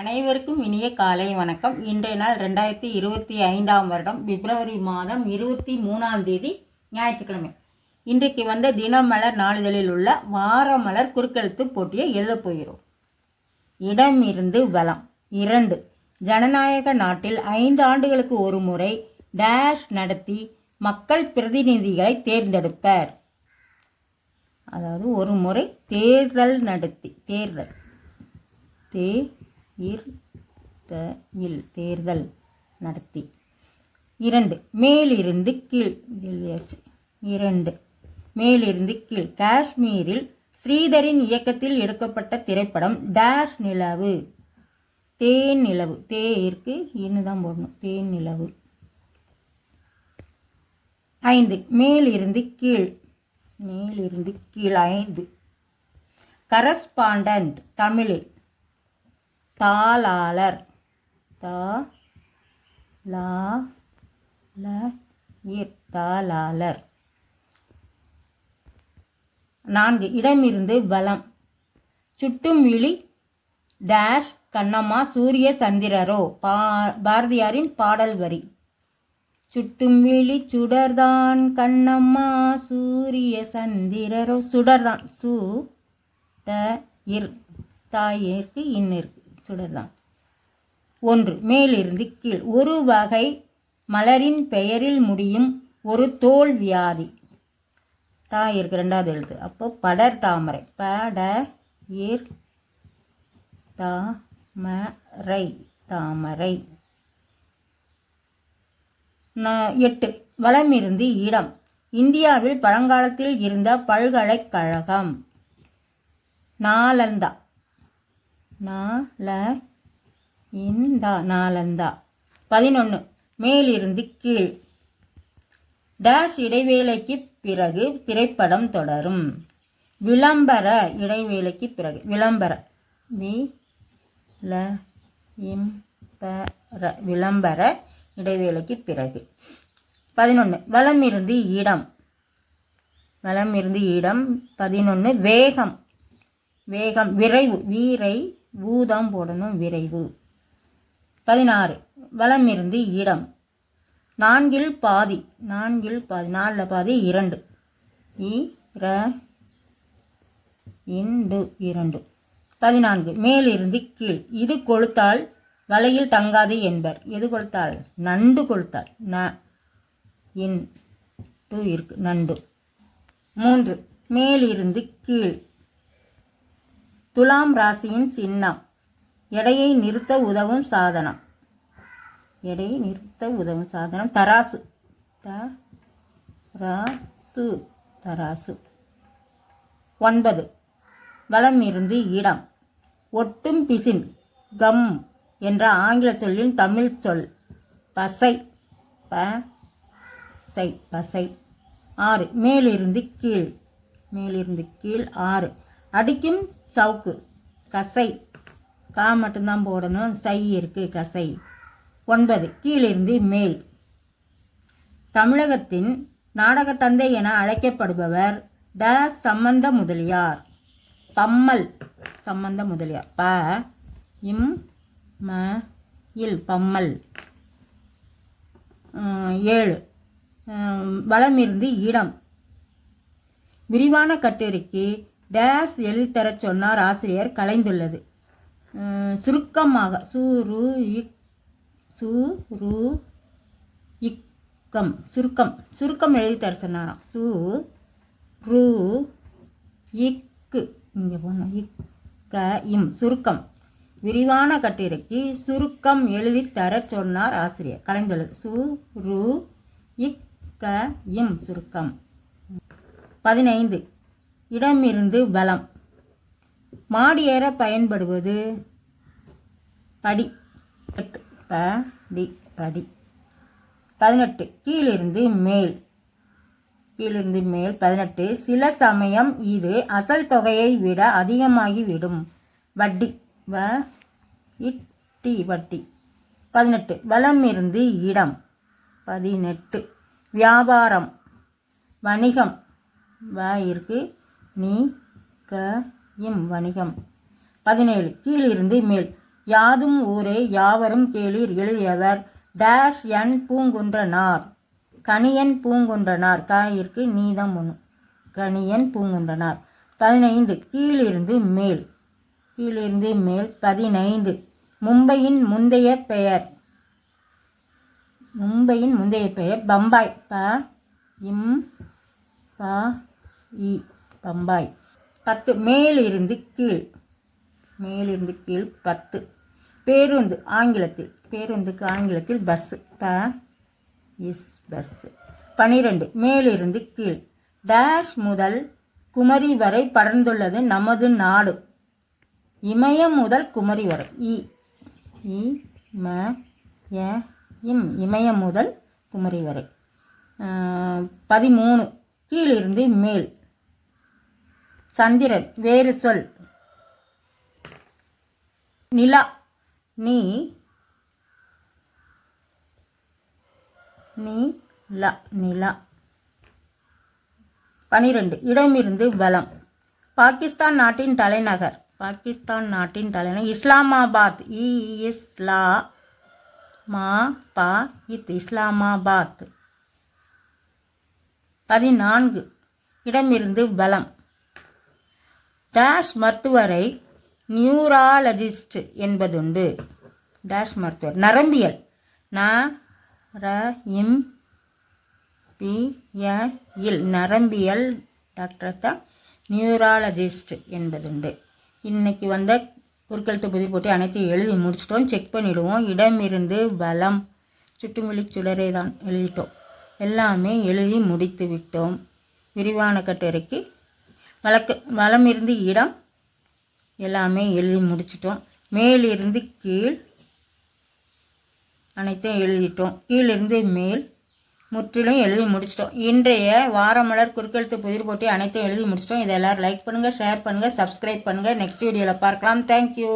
அனைவருக்கும் இனிய காலை வணக்கம். இன்றைய நாள் ரெண்டாயிரத்தி இருபத்தி ஐந்தாம் வருடம் பிப்ரவரி மாதம் இருபத்தி மூணாம் தேதி ஞாயிற்றுக்கிழமை. இன்றைக்கு வந்த தினமலர் நாளிதழில் உள்ள வாரமலர் குறுக்கெழுத்து போட்டியை எழுதப் போகிறோம். இடம் இருந்து வளம் இரண்டு. ஜனநாயக நாட்டில் ஐந்து ஆண்டுகளுக்கு ஒரு முறை டேஷ் நடத்தி மக்கள் பிரதிநிதிகளை தேர்ந்தெடுப்பர். அதாவது ஒரு முறை தேர்தல் நடத்தி தேர்தல். தே இல் தேர்தல் நடத்தி. இரண்டு மேலிருந்து கீழ் இரண்டு மேலிருந்து கீழ் காஷ்மீரில் ஸ்ரீதரின் இயக்கத்தில் எடுக்கப்பட்ட திரைப்படம் டேஷ் நிலவு. தேன் நிலவு. தேயிற்கு இன்னு தான் போடணும். தேன் நிலவு. ஐந்து மேலிருந்து கீழ் மேலிருந்து கீழ் ஐந்து. கரஸ்பாண்டன்ட் தமிழில் தாளாளர். தா லா ல இர் தாளாளர். நான்கு. இடமிருந்து பலம் சுட்டும் விழி டேஷ் கண்ணம்மா சூரிய சந்திரரோ. பா பாரதியாரின் பாடல் வரி. சுட்டும் விழி சுடர்தான் கண்ணம்மா சூரிய சந்திரரோ. சுடர்தான். சு த இர். தாயிற்கு இருக்கு. சுடர்தான். ஒன்று மேலிருந்து கீழ். ஒரு வகை மலரின் பெயரில் முடியும் ஒரு தோல் வியாதி. தாயிற்கு ரெண்டாவது எழுத்து. அப்போ படர் தாமரை. பட இர் தாமரை. தாமரை எட்டு வளமிருந்து இடம். இந்தியாவில் பழங்காலத்தில் இருந்த பல்கலைக்கழகம். நாலந்தா. நால இந்தா நாலந்தா பதினொன்று மேலிருந்து கீழ். டேஷ் இடைவேளைக்கு பிறகு திரைப்படம் தொடரும். விளம்பர இடைவேளைக்கு பிறகு விளம்பர. வி ல இம் பர விளம்பர இடைவேளைக்கு பிறகு. பதினொன்று வளமிருந்து இடம். வளமிருந்து இடம் பதினொன்று வேகம். வேகம் விரைவு வீரை ஊதாம் போடணும் விரைவு. பதினாறு வலமிருந்து இடம். நான்கில் பாதி நான்கில் பாதி நாலில் பாதி இரண்டு. இ இண்டு இரண்டு. பதினான்கு மேலிருந்து கீழ். இது கொளுத்தால் வலையில் தங்காது என்பர். எது கொளுத்தால் நண்டு கொளுத்தால் ந இன் டு இருக்கு நண்டு. மூன்று மேலிருந்து கீழ். துலாம் ராசியின் சின்னம். எடையை நிறுத்த உதவும் சாதனம். எடையை நிறுத்த உதவும் சாதனம். தராசு. த ராசு தராசு. ஒன்பது. வளம் இருந்து இடம். ஒட்டும் பிசின். கம் என்ற ஆங்கில சொல்லின் தமிழ் சொல். பசை. ப சை பசை. ஆறு. மேலிருந்து கீழ். மேலிருந்து கீழ் ஆறு. அடிக்கும் சவுக்கு. கசை. கா மட்டும்தான் போடணும். சை இருக்கு. கசை. ஒன்பது. கீழிருந்து மேல். தமிழகத்தின் நாடகத்தந்தை என அழைக்கப்படுபவர் த சம்பந்த முதலியார். பம்மல் சம்பந்த முதலியார். ப. இம். ம. இல் பம்மல். ஏழு. வளமிருந்து இடம். விரிவான கட்டுரைக்கு டேஸ் எழுதித்தரச் சொன்னார் ஆசிரியர் கலைந்துள்ளது. சுருக்கமாக சுரு இக் சுரு இக்கம் சுருக்கம் சுருக்கம் எழுதித்தர தர சொன்னாராம். சு ரு இக்கு இங்கே போகணும் இக்க இம் சுருக்கம். விரிவான கட்டுரைக்கு சுருக்கம் எழுதி தரச் சொன்னார் ஆசிரியர் கலைந்துள்ளது. சு ரு இக்க இம் சுருக்கம். பதினைந்து இடமிருந்து பலம் மாடியேற பயன்படுவது படி. எட்டு. படி படி. பதினெட்டு கீழிருந்து மேல். கீழிருந்து மேல் பதினெட்டு. சில சமயம் இது அசல் தொகையை விட அதிகமாகிவிடும். வட்டி வ இட்டி வட்டி. பதினெட்டு வலமிருந்து இடம். பதினெட்டு வியாபாரம். வணிகம். வ இருக்குது நீ க இம் வணிகம். பதினேழு. கீழிருந்து மேல். யாதும் ஊரே யாவரும் கேளீர் எழுதியவர். டேஷ் என் பூங்குன்றனார். கணியன் பூங்குன்றனார். காயிற்கு நீதம் ஒன்று கணியன் பூங்குன்றனார். பதினைந்து. கீழிருந்து மேல். கீழிருந்து மேல். பதினைந்து. மும்பையின் முந்தைய பெயர். மும்பையின் முந்தைய பெயர் பம்பாய். ப இம் ப இ. பம்பாய். பத்து. மேலிருந்து கீழ். மேலிருந்து கீழ் பத்து. பேருந்து ஆங்கிலத்தில். பேருந்துக்கு ஆங்கிலத்தில் பஸ்ஸு ப இஸ் பஸ்ஸு பனிரெண்டு. மேலிருந்து கீழ். டேஷ் முதல் குமரி வரை படர்ந்துள்ளது நமது நாடு. இமயம் முதல் குமரி வரை. இ இ ம இம். இமயம் முதல் குமரி வரை. பதிமூணு. கீழிருந்து மேல். சந்திரன் வேறு சொல். நிலா நீ நீ ல நிலா. பனிரெண்டு இடமிருந்து பலம் பாகிஸ்தான் நாட்டின் தலைநகர். பாகிஸ்தான் நாட்டின் தலைநகர் இஸ்லாமாபாத். இ இஸ்லா மா பா இத் இஸ்லாமாபாத். பதினான்கு இடமிருந்து பலம் டேஷ் மருத்துவரை நியூராலஜிஸ்ட் என்பதுண்டு. டேஷ் மருத்துவர். நரம்பியல். நான் ர இம் இல். நரம்பியல் டாக்டர் தான் நியூராலஜிஸ்ட் என்பதுண்டு. இன்னைக்கு வந்த குறுக்கெழுத்து புதி போட்டு அனைத்தையும் எழுதி முடிச்சிட்டோம். செக் பண்ணிவிடுவோம் இடமிருந்து பலம் சுட்டுமொழி சுடரே தான் எழுதிட்டோம். எல்லாமே எழுதி முடித்து விட்டோம். விரிவான கட்டுரைக்கு வழக்கு வளம் இருந்து இடம் எல்லாமே எழுதி முடிச்சிட்டோம். மேலிருந்து கீழ் அனைத்தும் எழுதிட்டோம். கீழிருந்து மேல் முற்றிலும் எழுதி முடிச்சிட்டோம். இன்றைய வாரமலர் குறுக்கெழுத்து புதிர் போட்டி அனைத்தும் எழுதி முடிச்சிட்டோம். இதை எல்லோரும் லைக் பண்ணுங்கள் ஷேர் பண்ணுங்கள் சப்ஸ்கிரைப் பண்ணுங்கள் நெக்ஸ்ட் வீடியோவில் பார்க்கலாம். தேங்க்யூ